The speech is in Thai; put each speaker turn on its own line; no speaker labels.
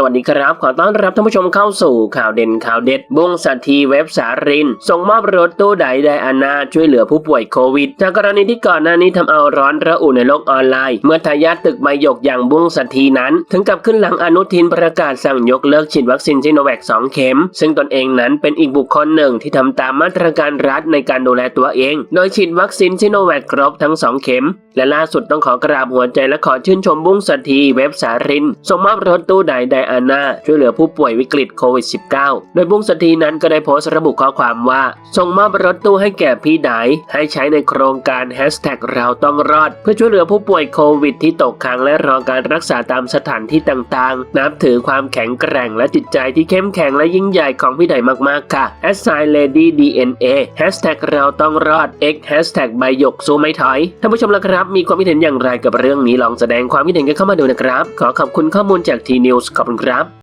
สวัสดีครับ ขอต้อนรับท่านผู้ชมเข้าสู่ข่าวเด่นข่าวเด็ดบุ้งสันทีเว็บสาริน ส่งมอบรถตู้ไดไดอานาช่วยเหลือผู้ป่วยโควิด จากกรณีที่ก่อนหน้านี้ทำเอาร้อนระอุในโลกออนไลน์ เมื่อทายาทตึกใบหยกอย่างบุ้งสันทีนั้น ถึงกับขึ้นหลังอนุทินประกาศสั่งยกเลิกฉีดวัคซีนซิโนแวค2เข็ม ซึ่งตนเองนั้นเป็นอีกบุคคลหนึ่งที่ทำตามมาตรการรัฐในการดูแลตัวเอง โดยฉีดวัคซีนซิโนแวคครบทั้ง 2 เข็ม และล่าสุดต้องขอกราบหัวใจและขอชื่นชมบุ้งสันทีเว็บสารินส่งมอบรถตู้ไดไดอาน่าช่วยเหลือผู้ป่วยวิกฤตโควิด -19 โดยบุ้งสันทีนั้นก็ได้โพสต์ระบุข้อความว่า ส่งมอบรถตู้ให้แก่พี่ไดให้ใช้ในโครงการแฮชแท็กเราต้องรอด เพื่อช่วยเหลือผู้ป่วยโควิดที่ตกค้างและรอการรักษาตามสถานที่ต่างๆ นับถือความแข็งแกร่งและจิตใจที่เข้มแข็งและยิ่งใหญ่ของพี่ไดมากๆค่ะ a s i Lady DNA แฮชแท็กเราต้องรอด X แฮชแท็กใบหยกสู้ไม่ถอยท่านผู้ชมละครับมีความคิดเห็นอย่างไรกับเรื่องนี้ลองแสดงความคิดเห็นกันเข้ามาดูนะครับ ขอขอบคุณข้อมูลจากทีนิวส์ขอบคุณครับ